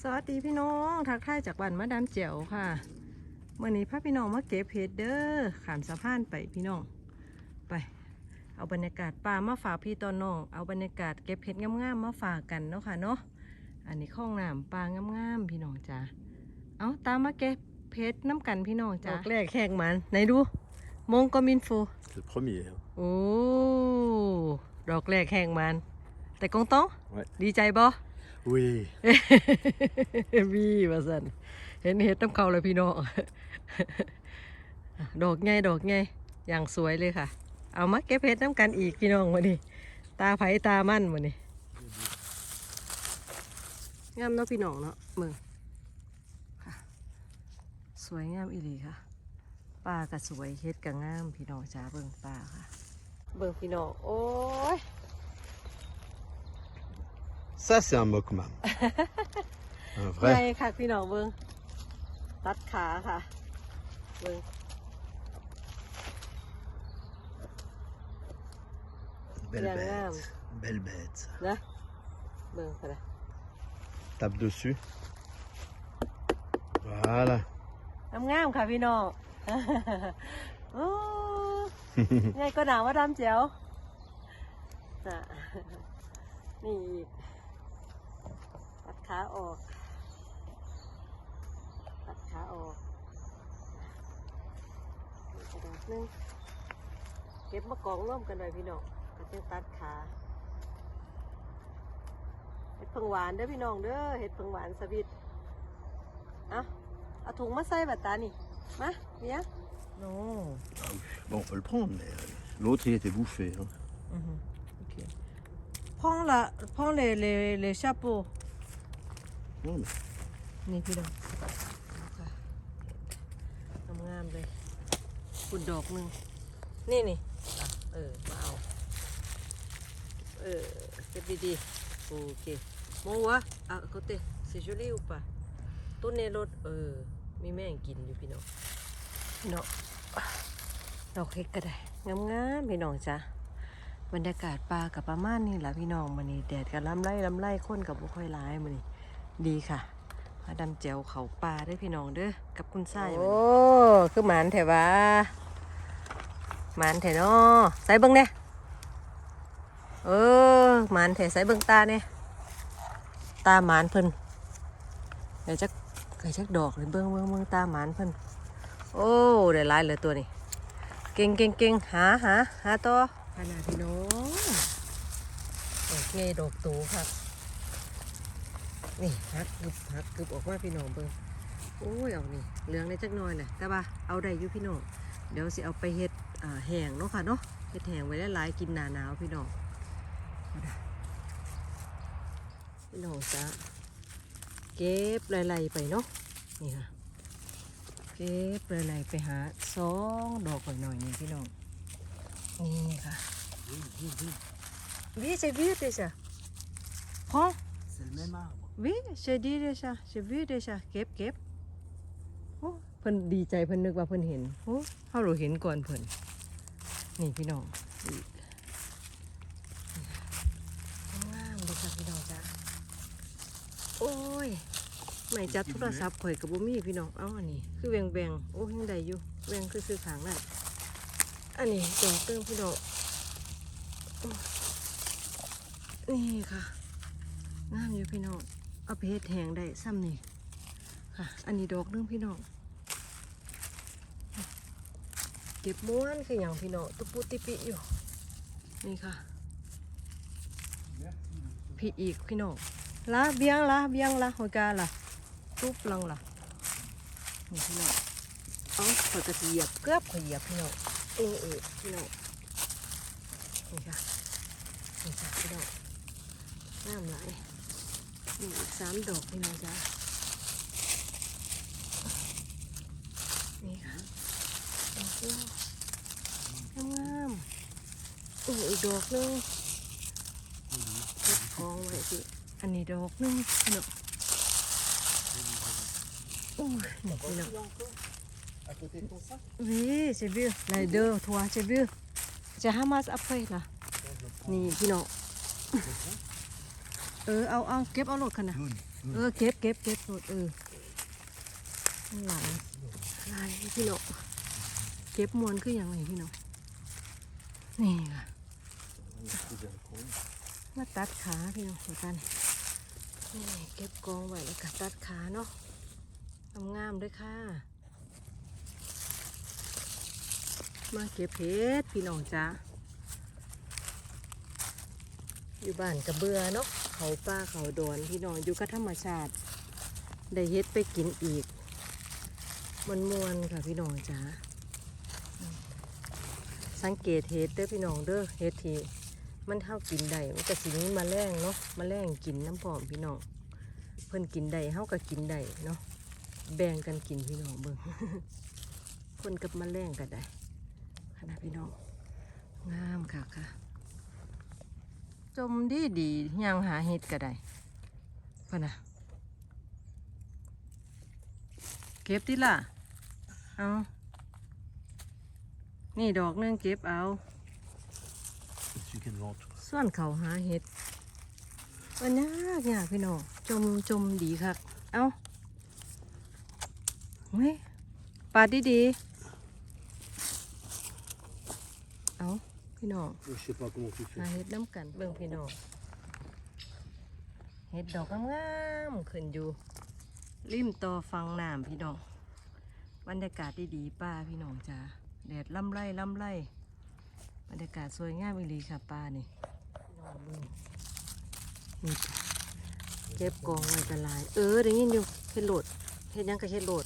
สวัสดีพี่น้องทักทายจากบ้านมาดามเจียวค่ะเมื่อนี้พาพี่น้องมาเก็บเห็ดเด้อขามสะพานไปพี่น้องไป เอาบรรยากาศป่ามาฝากพี่ตอนน้องเอาบรรยากาศเก็บเห็ดงามๆมาฝากกันเนาะค่ะเนาะอันนี้ข้องน้ำปลางามๆพี่น้องจ้าเอาตามมาเก็บเพชรน้ำกันพี่น้องจ้าดอกแรกแขกมันไหนดูมงก็มินโฟ C'est le premier. hein. โอ้ดอกแรกแข่งมัน แต่กงต้อง Ouais. ดีใจบ่ Oui. วีว่าสันเห็นเห็ดน้ำเขาเลยพี่น้องดอกไงดอกไงอย่างสวยเลยค่ะ เอามาเก็บเห็ดน้ำกันอีกพี่น้องมาดิตาไผ่ตามั่นมาดิงามเนาะพี่น้องเนาะเมืองค่ะ สวยงามอีหลีค่ะป่าก็สวยเฮ็ดก็งามพี่น้องจ้าเบิ่งป่าค่ะ เบิ่งพี่น้องโอ้ย Ça, c'est un mokman. un ไง vrai. ค่ะพี่น้องเบิ่งตัดขาค่ะเบิ่ง Belle Bien, bête. grave. Belle bête. นะเบิ่งค่ะนะ Tape dessus. Voilà. งามงามๆค่ะพี่น้องโอ้ไงก็หนาวว่าดำเจียวน่ะนี่อีกตัด ขาออก ตัดขาออกนี่กระดาษหนึงเก็บมากองร่วมกันเลยพี่น้องก็จะตัดขาเห็ดเพิ่งหวานเด้อพี่น้องเด้อเห็ดเพิ่งหวานสวิตเอาเอาถุงมาใส่บัตตานี่มาเมียโน่ Bon, on peut le prendre, mais euh, l'autre, il était bouffé. hein. อือฮึโอเคพ่อ งละพ่องเลยเลยเลยชาปู Non, mais นี่พี่น้องงามเลยขุดดอกหนึ่งนี่นี่เออมาเอาเออเก็บดีๆโอเคมองวะอะก็เตะเซจูรี่อุปะต้นในรถเออมีแม่งกินอยู่พี่น้องพี่น้องดอกเฮ็ดก็ได้งามๆพี่น้องจ้ะบรรยากาศป่ากับประมาณนี้แหละพี่น้องมันนี่แดดกับลำไรลำไรคนกับบุค่อยร้ายมันนี่ ดีค่ะมาดำเจียวเขาปลาได้พี่น้องเด้อกับคุณไส้โอ้คือหมานแถวะหมานแถเนาะใส่เบิ้งเนี่ยเออหมานแถใส่เบิ้งตาเนี่ยตาหมานเพิ่นเดี๋ยวจักเดี๋ยวจักดอกเลยเบิ้งเบิ้งเบิ้งตาหมานเพิ่นโอ้ได้หลายเลยตัวนี้เก่งเก่งเก่งหาหาหาต่อขนาดพี่น้องโอเคดอกตูครับ นี่ฮักกึบฮักกึบออกมาพี่น้องเบิ่งโอ้ยเอานี่เหลืองได้จักหน่อยแหละแต่ว่าเอาได้อยู่พี่น้องเดี๋ยวสิเอาไปเฮ็ดอ่าแห้งเนาะค่ะเนาะเฮ็ดแห้งไว้หลายๆกินหนาหนาวพี่น้องเอาเด้อพี่น้องจ้ะเก็บไล่ๆไปเนาะนี่ค่ะเก็บไล่ๆไปหาสองดอกหน่อยๆนี่พี่น้องนี่ค่ะวิ c'est vieux déjà prends c'est le même arbre. Oui, j'ai dit déjà, j'ai vu déjà เก็บเก็บโอ้เพิ่นดีใจเพิ่นนึกว่าเพิ่นเห็นโอ้เฮาเราเห็นก่อนเพิ่นนี่พี่น้องอีกงามเลยค่ะพี่น้องจ้าโอ้ยไม่จับโทรศัพท์ข่อยกับบ่มีพี่น้องเอาอันนี้คือแวงแวงๆโอ้ยังได้อยู่แวงคือคือขางนั่นอันนี้ดอกเติมพี่น้องโอ้นี่ค่ะงามอยู่พี่น้อง เอาไปเฮ็ดแหงได้ซ้ำนี่ค่ะ อันนี้ดอกนึงพี่น้อง เก็บม้วนคืออย่างพี่น้องตุปุติปิอยู่ นี่ค่ะ พี่อีกพี่น้องลาเบียงลาเบียงลาหัวกาล่ะทุบลังล่ะนี่พี่น้องเอาขอยกระเหยียบเกือบขอยเหยียบพี่น้องเออเออพี่น้องนี่ค่ะนี่ค่ะพี่น้องงามหล นี่อีกสามดอกพี่น้องจ้านี่ค่ะดอกเดียวงามๆโอ้อีกดอกนึงเก็บกองไว้สิอันนี้ดอกหนึงพี่น้องโอ้ยนี่พี่น้อง À côté de ton sac Oui, j'ai vu. Les deux, toi, j'ai vu. J'ai ramasse après là. นี่พี่น้อง เออเอาเอาเก็บเอาโหลดกันนะ Jaune. เออเก็บเก็บเก็บหมดเออมันหลายหลายพี่น้องเก็บมวนคืออย่างไรพี่น้องนี่ค่ะมาตัดขาพี่น้องหัวตันนี่เก็บกองไว้แล้วก็ตัดขาเนาะงามๆด้วยค่ะ มาเก็บเพชรพี่น้องจ้า อยู่บ้านกับเบื่อเนาะเขาป้าเขาดอนพี่น้องอยู่กับธรรมชาติ ได้เฮ็ดไปกินอีกมันมวนค่ะพี่น้องจ้าสังเกตเฮ็ดเด้อพี่น้องเด้อเฮ็ดทีมันเท่ากินได้มันก็สิมีแมาแรงเนาะมาแรงกินน้ำพร้อมพี่น้องเพิ่นกินได้เฮาก็กินได้เนาะแบ่งกันกินพี่น้องเบิ่งคนกับมาแรงก็ได้ขนาดพี่น้องงามค่ะค่ะ มดีดีๆยังหาเห็ดก็ได้พะนะเก็บติล่ะ เอา นี่ดอกหนึงเก็บเอา Celui qui est devant toi. ส่วนเขาหาเห็ดมันยากยากพี่น้องจมจมดีครับ เอาเฮ้ยปาดดีดีๆเอา พี่น้อง Je sais pas comment tu หา fais. เห็ดน้ำกันเบิ่งพี่น้องเห็ดดอกงามๆขึ้นอยู่ ริมต่อฟังน้ำพี่น้องบรรยากาศดีๆป้าพี่น้องจ้าแดดล่ำไรล่ำไรบรรยากาศสวยงามอีหลีค่ะป้านี่พี่น้องเบิ่งนี่จ้ะเก็บกองไว้กันหลาย เออได้ยินอยู่เห็ดโหลดเห็ดหยังกับเห็ดโหลด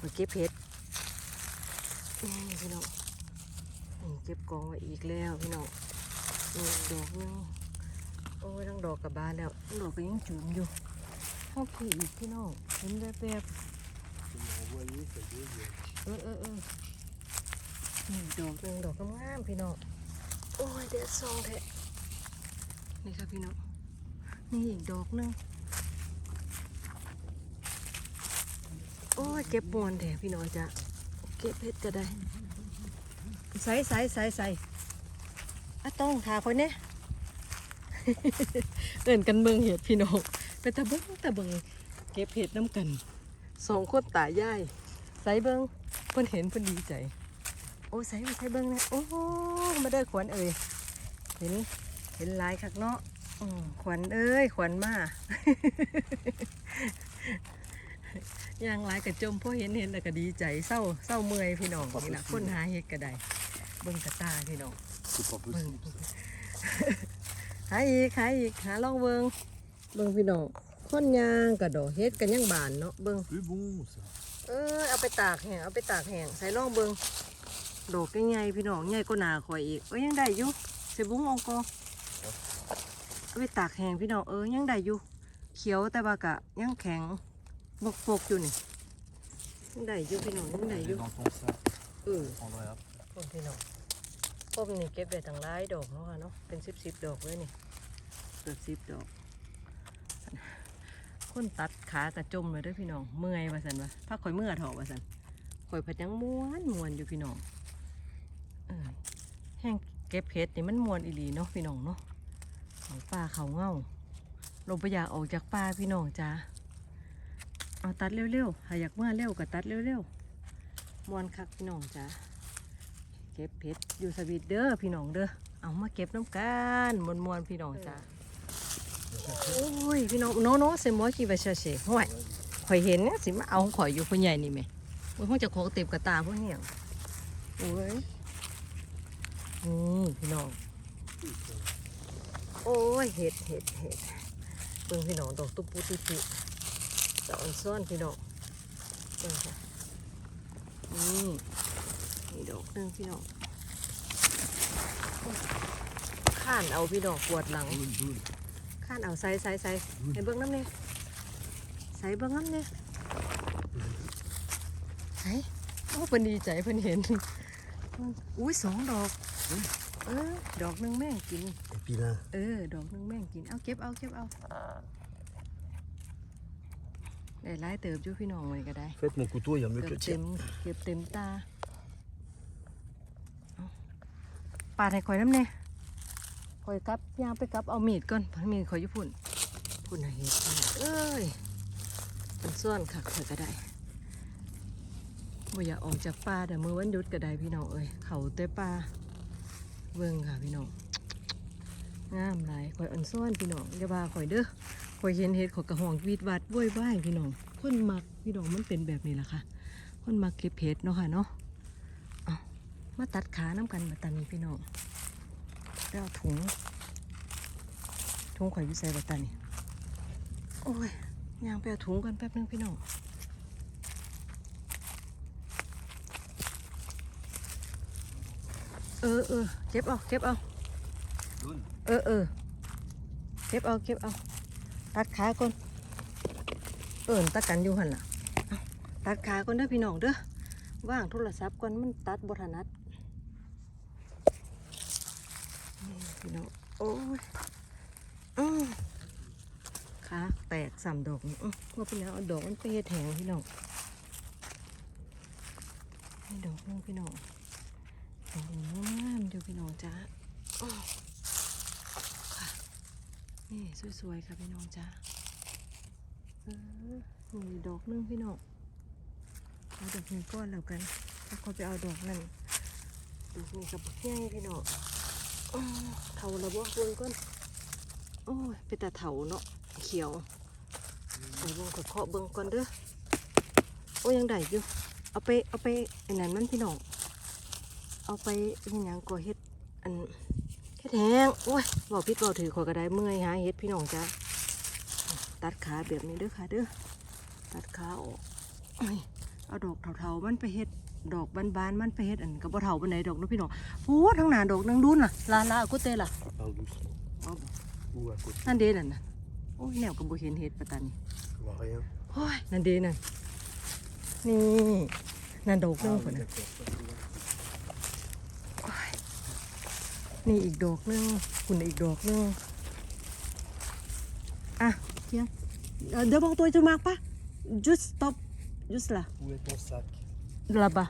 มาเก็บเห็ดนี่พี่น้องนี่ เก็บกองไว้อีกแล้วพี่น้องนี่ดอกนึงโอ้ยทั้งดอกกับบานแล้วทั้งดอกก็ยังจุ่มอยู่ข้าผีอีกพี่น้องเห็นแบบแบบเออเออเออนี่ดอกหนึงดอกงามพี่น้องโอ้ยเด็ดซองแท้นี่ครับพี่น้องนี่อีกดอกนึงโอ้ยเก็บมวนแท้พี่น้องจ้ะเก็บเพชรก็ได้ ใส่ใส่ใส่ใส่อะต้องทาคนเนี้ยเอินกันเมืองเห็ดพี่น้องไปตะเบิงตะเบิงเก็บเห็ดน้ำกันสองคนตายายใส่เบิงเพิ่นเห็นเพิ่นดีใจ โอ้ใส่ใส่เบิงนะโอ้มาได้ขวัญเอ่ยเห็นเห็นลายคักเนาะขวัญเอ้ยขวัญมาย่างหลายกระจมพอเห็นเห็นแล้วก็ดีใจเศร้าเศร้าเมื่อยพี่น้องนี่ละคนหาเห็ดก็ได้ เบิ่งกระตาพี่น้อง C'est pas possible ça. หาอีกหาอีกหาลองเบิงเบิงพี่น้องคนยางกระโดดเฮ็ดกันยังบานเนาะเบิง Plus bon ça. เออเอาไปตากแห้งเอาไปตากแห้งใส่ลองเบิงดอกใหญ่ๆพี่น้องใหญ่ก็นาข่อยอีกเอ้ยยังได้อยู่เสบุ้งองกอเอาไปตากแห้งพี่น้องเออยังได้อยู่เขียวแต่ว่ากะยังแข็งบกปกๆอยู่นี่ยังได้อยู่พี่น้องยังได้อยู่ dans ton sac. เออ Prendrai après. พี่น้องพวกนี่เก็บได้ตั้งหลายดอกเนาะค่ะเนาะเป็นสิบสิบดอกเลยนี่เกือบสิบดอกคนตัดขากระจมเลยด้วยพี่น้องเมื่อยว่าสันวะพักข่อยเมื่อถอะว่าสันข่อยผัดยังม้วนม้วนอยู่พี่น้องเออแห้งเก็บเพชรนี่มันม้วนอีหลีเนาะพี่น้องเนาะเขาป่าเขาเง่าลงไปอยากออกจากป่าพี่น้องจ้าเอาตัดเร็วๆหาอยากเมื่อเร็วก็ตัดเร็วๆม้วนคักพี่น้องจ้า เก็บเพชรอยู่สวีทเด้อพี่น้องเด้อเอามาเก็บน้ำกันมวนมวนพี่น้องจ้าโอ้ยพี่น้องโนโนเซมอกีบาเชเชห่วยข่อยเห็นเนี่ยสิมาเอาข่อยอยู่ผู้ใหญ่นี่ไหมมันคงจะของเต็มกระตาพวกเหี้ยโอ้ยนี่พี่น้องโอ้ยเห็ดเห็ดเห็ดเบิ่งพี่น้องดอกตุ๊ปูตุ๊ปิดอกอันซ่อนพี่น้องเบิ่งค่ะนี่ หนึงพี่น้องข้านเอาพี่น้องปวดหลัง Boule, boule. ข้านเอาใส่ใส่ใส่ให้เบิ้งน้ำเนี่ยใส่เบิ้งน้ำเนี่ยใส่โอ้เพิ่นดีใจเพิ่นเห็นอุ้ยสองดอก เออ ดอกหนึงแม่งกิน Et puis là, เออ ดอกหนึงแม่งกิน เอาเก็บเอาเก็บเอาได้หลายเติบอยู่พี่น้องเลยก็ได้ en fait, mon couteau, il y a mieux เกื que อบ le เต็ tien. มเก็บเต็มตาเอา ปาดให้ข่อยน้ำเนี่ยข่อยกลับย่างไปกลับเอามีดก่อนเพราะมีดข่อยญี่ปุ่นคุณน่ะเห็ดเอ้ยมันส่วนคักเถอะก็ได้บ่อยากออกจากป่าแต่มือวันหยุดก็ได้พี่น้องเอ้ยเขาเต้ป่าเบิ่งค่ะพี่น้องงามหลายข่อยอ่อนซ่อนพี่น้องอย่าว่าข่อยเด้อข่อยเห็นเห็ดข่อยกระหองวีดวัดว้วยว้ายพี่น้องคนมักพี่น้องมันเป็นแบบนี้แหละค่ะคนมักเก็บเห็ดเนาะค่ะเนาะ มาตัดขาน้ำกันมาตันนี้พี่น้องแล้วเอาถุง ถุงข่อยอยู่ใส่บัตตานี่โอ้ยยางไปเอาถุงกันแป๊บนึงพี่น้องเออเออเก็บเอาเก็บเอา Jaune. เออเออเก็บเอาเก็บเอาตัดขาก่อนเอินตัดกันอยู่หันล่ะเอาตัดขาก่อนเด้อพี่น้องเด้อว่างโทรศัพท์ก่อนมันตัดบทนัดนี่ พี่น้องโอ้ยอื้อขาแตกสามดอกนี่อื้อว่าเป็นแล้วเอาดอกมันไปเฮ็ดแหงพี่น้องนี่ดอกนึงพี่น้องดอกนี้งามเดี๋ยวพี่น้องจ้าค่ะนี่สวยๆค่ะพี่น้องจ้าเออนี่ดอกนึงพี่น้องเอาดอกนี้ก้อนแล้วกันแล้วก็ไปเอาดอกนั่นดอกนี้กับบักใหญ่พี่น้อง เถาระบ่เบิ่งก่อนโอ้ยเป็นแต่เถาเนาะเขียวใส่เบิ่งก็เคาะเบิ่งก่อนเด้อโอ้ยยังได้อยู่เอาไปเอาไปอันนั้นมันพี่น้องเอาไปเฮ็ดหยังก็เฮ็ดอันเฮ็ดแห้งโอ้ยบอกพิษบอกถือขอกระไดเมื่อยหาเฮ็ดพี่น้องจ้าตัดขาแบบนี้เด้อค่ะเด้อตัดขาออก เอ้ยเอาดอกเถาๆมันไปเฮ็ดดอกบานๆมันไปเฮ็ดอันกับบ่เถาปานใดดอกเนาะพี่น้องโอ้ทั้งหน้าดอกนังดุนน่ะลาลากุเตล่ะ Parle doucement. เอาบ่ Ou à côté. นั่นเด้นั่นน่ะโอ้ยแนวก็บ่เห็นเฮ็ดปะตันนี่ Je vois rien. โอ้ยนั่นเด้นั่นนี่นั่นดอกหนึง Ah, พุ่น oui, น่ะ d'accord. ça, je vois. นี่อีกดอกหนึงคุณอีกดอกหนึงอะเที่ยงเอ่อเดี๋ยวบอกตัวจะมากปะ just stop just ละ Où est ton sac là-bas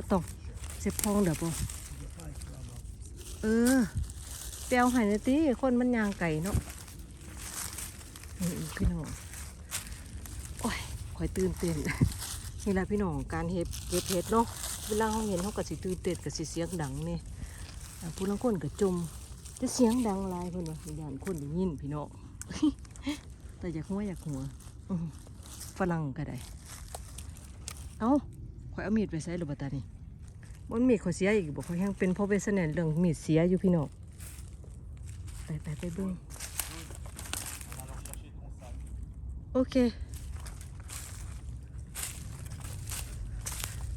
attends c'est prendre d'abord เออเปียวหายในตีคนมันยางไก่เนาะนี่อีกพี่น้อง โอ้ยคอยตื่นเต้นนี่แหละพี่น้องการเฮ็ดเฮ็ดเฮ็ดเนาะเวลาเขาเห็นเขาก็สิตื่นเต้นก็สิเสียงดังนี่อ่าผู้ลังคนก็จมจะเสียงดังหลายเพิ่นว่าอย่างคนได้ยินพี่น้องแต่อยากหัวอยากหัวอื้อหือฝรั่งก็ได้ เอ้าข่อยเอามีดไปใส่หรือเปล่าตานี่บนมีดข่อยเสียอีกบอกข่อยยังเป็นพ่อเวสเนนเรื่องมีดเสียอยู่พี่น้องไปไปไปเบิ้งโอเค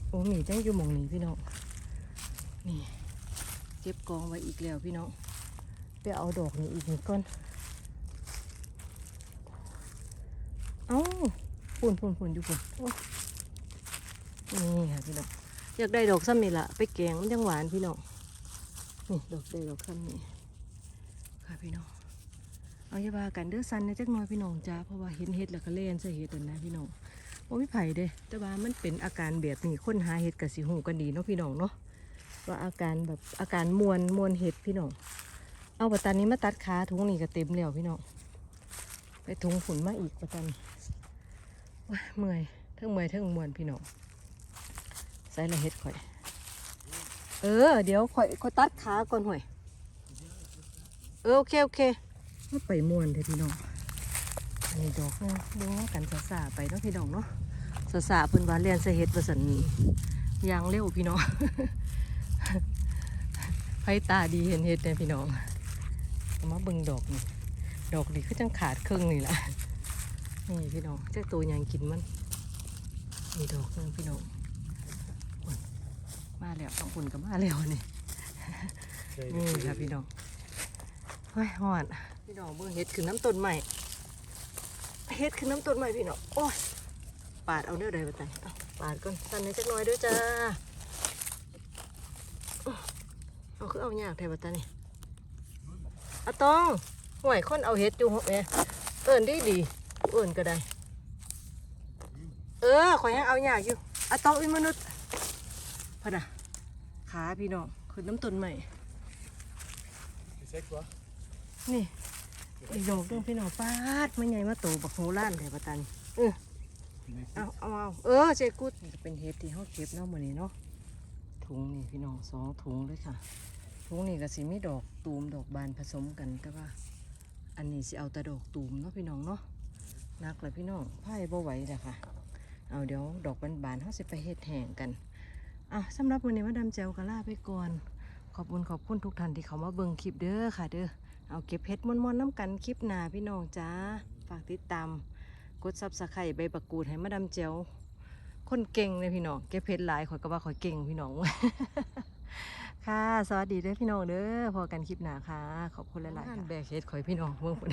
โอ้มีดยังอยู่หมองนี้พี่น้องนี่เก็บกองไว้อีกแล้วพี่น้องไปเอาดอกนี้อีกนิดก่อนเอ้าปุ่นปุ่นปุ่นอยู่ปุ่นโอ้ นี่ค่ะพี่น้องอยากได้ดอกซ้ำนี่ละไปแกงมันยังหวานพี่น้องนี่ดอกได้ดอกซ้ำนี่ค่ะพี่น้องเอาอย่าว่ากันเด้อซันนะจักหน่อยพี่น้องจ้าเพราะว่าเห็นเห็ดแล้วก็เล่นใส่เห็ดนะพี่น้องว่าไม่ไผ่เด้แต่ว่ามันเป็นอาการแบบนี้คนหาเห็ดกับสีหูกันดีเนาะพี่น้องเนาะว่าอาการแบบอาการมวนมวนเห็ดพี่น้องเอาปัตตานี้มาตัดขาถุงนี่ก็เต็มแล้วพี่น้องไปถุงฝุ่นมาอีกปัตตานเมื่อยทั้งเมื่อยทั้งมวนพี่น้อง ส่ละเฮ็ดข่อย เออ เดี๋ยวข่อยข่อยตัดขาก่อนห่วยเออโอเคโอเคมาไปม่วนเถอะพี่น้อง อันนี้ดอกเนึงดูกันสาสาไปเนาะพี่น้องเนาะสาสาเพิ่นว่าเรียนใส่เฮ็ดว่าสันยางเร็วพี่น้องไฟตาดีเห็นเฮ็ดเนี่ยพี่น้องมาเบิ่งดอกนี่ดอกนี่คือจังขาดครึ่งนี่แหละนี่พี่น้องเจ้าตัวยังกินมันนี่ดอกนึงพี่น้อง มาแล้วบางคนก็มาแล้วนี่นี่ค่ะพี่น้องเฮ้ยหอนพี่น้องเบิ่งเห็ดคือน้ำต้นใหม่เห็ดคือน้ำต้นใหม่พี่น้องโอ้ยปาดเอาเนื้อใดไปแต่เอาปาดก่อนสั่นให้จักหน่อยเด้วยจ้าเอาคือเอายากแทบตานี่อะตองห่วยคนเอาเห็ดอยู่หกเนี่ยเอิญดีดีเอิญก็ได้ เออข่อยยังเอายากอยู่อะตองอีมนุษย์ พะนะขาพี่น้องคือน้ำต้นใหม่ Tu sais quoi นี่ไอ้ดอกเรื่องพี่น้องปาดมันใหญ่มาโตบักโหล้านแถวปัตตานีเออเอาเอาเอาเออเจกุดนี่จะเป็นเห็ดที่เขาเก็บเนาะมื้อนี้เนาะถุงนี่พี่น้องสองถุงเลยค่ะถุงนี่ก็สิมีดอกตูมดอกบานผสมกันแต่ว่า อันนี้สิเอาแต่ดอกตูมเนาะพี่น้องเนาะนักเลยพี่น้องไพ่บ่ไหวเลยค่ะ เอาเดี๋ยวดอกบานๆเขาสิไปเฮ็ดแห่งกัน อะสำหรับวันนี้มาดามแจวกะลาไปก่อน ขอบคุณขอบคุณทุกท่านที่เขามาเบิ่งคลิปเด้อค่ะเด้อเอาเก็บเห็ดมวนๆน้ำกันคลิปหน้าพี่น้องจ้าฝากติดตามกดซับสไครต์ใบประกูดให้มาดามแจวคนเก่งเลยพี่น้องเก็บเห็ดหลายข่อยก็ว่าข่อยเก่งพี่น้องค่ะสวัสดีเด้อพี่น้องเด้อพอกันคลิปหน้าค่ะ ขอบคุณหลายๆค่ะแบกเห็ดข่อยพี่น้องเมืองพุ่น